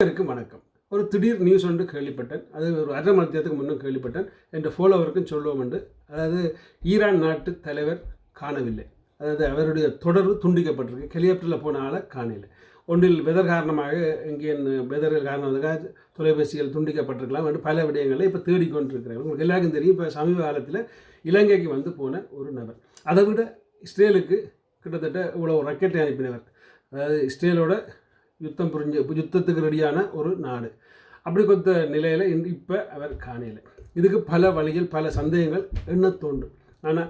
அனைவருக்கும் வணக்கம். ஒரு திடீர் நியூஸ் ஒன்று கேள்விப்பட்டேன். அது ஒரு அரை மணி நேரத்துக்கு முன்னும் கேள்விப்பட்டேன். என்ற ஃபாலோவருக்கும் சொல்லுவோம் என்று. அதாவது ஈரான் நாட்டு தலைவர் காணவில்லை. அதாவது அவருடைய தொடர்பு துண்டிக்கப்பட்டிருக்கு. ஹெலிகாப்டரில் போன ஆளை காணல ஒன்றில் வெதர் காரணமாக இங்கே வெதர்கள் காரணத்துக்காக தொலைபேசிகள் துண்டிக்கப்பட்டிருக்கலாம் என்று பல விடயங்களை இப்போ தேடிக்கொண்டிருக்கிறாங்க உங்களுக்கு எல்லாருக்கும் தெரியும். இப்போ சமீப காலத்தில் இலங்கைக்கு வந்து போன ஒரு நபர். அதை விட இஸ்ரேலுக்கு கிட்டத்தட்ட இவ்வளோ ரக்கெட்டை அனுப்பினவர் அதாவது இஸ்ரேலோட யுத்தம் புரிஞ்ச யுத்தத்துக்கு ரெடியான ஒரு நாடு. அப்படி கொடுத்த நிலையில் இப்போ அவர் காணல இதுக்கு பல வழிகள் பல சந்தேகங்கள் எண்ண தோன்றும்? ஆனால்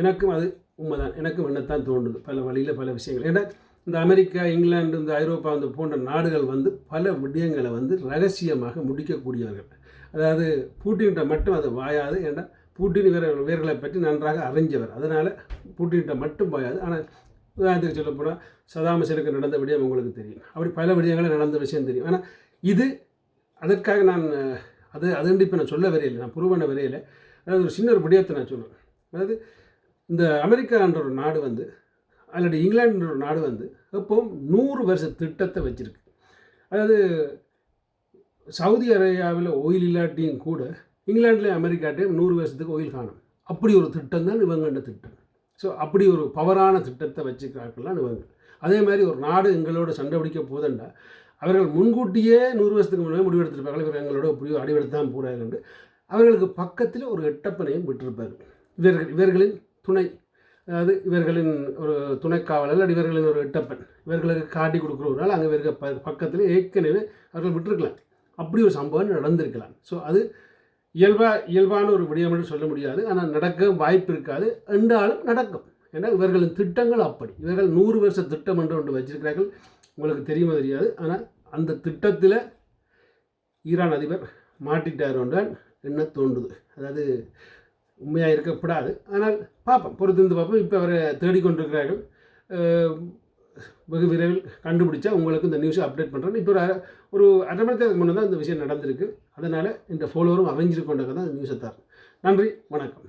எனக்கும் அது உண்மைதான். எனக்கும் எண்ணத்தான் தோன்றுது? பல வழியில் பல விஷயங்கள். ஏன்னா இந்த அமெரிக்கா இங்கிலாந்து இந்த ஐரோப்பா இந்த போன்ற நாடுகள் வந்து பல விடயங்களை வந்து ரகசியமாக முடிக்கக்கூடியவர்கள். அதாவது பூட்டின்கிட்ட மட்டும் அது வாயாது. ஏன்னா பூட்டின் வீரர்கள் வீரர்களை பற்றி நன்றாக அறிஞ்சவர். அதனால் பூட்டின்கிட்ட மட்டும் பாயாது ஆனால் உதாரணத்துக்கு சொல்ல போனால் சதாம் ஹுசேனுக்கு நடந்த விடயம் உங்களுக்கு தெரியும். அப்படி பல விடயங்களும் நடந்த விஷயம் தெரியும். ஆனால் இது அதற்காக நான் அது அது அதுண்டு இப்போ நான் சொல்ல வரையில்லை நான் புருவன வரையில அதாவது ஒரு சின்ன ஒரு விடயத்தை நான் சொல்லுவேன் அதாவது இந்த அமெரிக்கான்ற ஒரு நாடு வந்து அல்லது இங்கிலாந்துன்ற ஒரு நாடு வந்து எப்பவும் நூறு வருஷ திட்டத்தை வச்சுருக்கு. அதாவது சவுதி அரேபியாவில் ஓயில் இல்லாட்டியும் கூட இங்கிலாண்டில் அமெரிக்காட்டையும் நூறு வருஷத்துக்கு ஓயில் காணும். அப்படி ஒரு திட்டம் தான் இவங்கண்ட திட்டம். ஸோ அப்படி ஒரு பவரான திட்டத்தை வச்சுக்கிறார்கள்லாம் இவங்க அதே மாதிரி ஒரு நாடு எங்களோட சண்டை பிடிக்க போதண்டா அவர்கள் முன்கூட்டியே நூறு வருஷத்துக்கு முன்னாடி முடிவெடுத்திருப்பார்கள் இவர் எங்களோட புரிய அடிவெடுத்து தான் அவர்களுக்கு பக்கத்தில் ஒரு எட்டப்பனையும் விட்டிருப்பார். இவர்கள் இவர்களின் துணை அதாவது இவர்களின் ஒரு துணைக்காவலர் அல்லது இவர்களின் ஒரு எட்டப்பன். இவர்களுக்கு காட்டி கொடுக்குறவரால் அங்கே இருக்க ப பக்கத்தில் ஏற்கனவே அவர்கள் விட்டுருக்கலாம். அப்படி ஒரு சம்பவம் நடந்திருக்கலாம். ஸோ அது இயல்பா இயல்பான ஒரு விடயம் என்று சொல்ல முடியாது. ஆனால் நடக்க வாய்ப்பு இருக்காது. என்றாலும் நடக்கும். ஏன்னா இவர்களின் திட்டங்கள் அப்படி. இவர்கள் நூறு வருஷ திட்டம் என்று ஒன்று வச்சிருக்கிறார்கள். உங்களுக்கு தெரியுமா தெரியாது. ஆனால் அந்த திட்டத்தில் ஈரான் அதிபர் மாட்டிட்டார் என்றால் என்ன தோன்றுது? அதாவது உண்மையாக இருக்கக்கூடாது ஆனால் பார்ப்போம் பொறுத்திருந்து பார்ப்போம் இப்போ அவரை தேடிக்கொண்டிருக்கிறார்கள். வெகு விரைவில் கண்டுபிடிச்சா உங்களுக்கு இந்த நியூஸை அப்டேட் பண்ணுறேன் இப்போ ஒரு அரை- ஒரு அரை மணி நேரத்துக்கு முன்னே தான் இந்த விஷயம் நடந்திருக்கு. அதனால் இந்த ஃபாலோவரும் அறிஞ்சிருக்கொண்டது தான் இந்த நியூஸை தரேன் நன்றி வணக்கம்.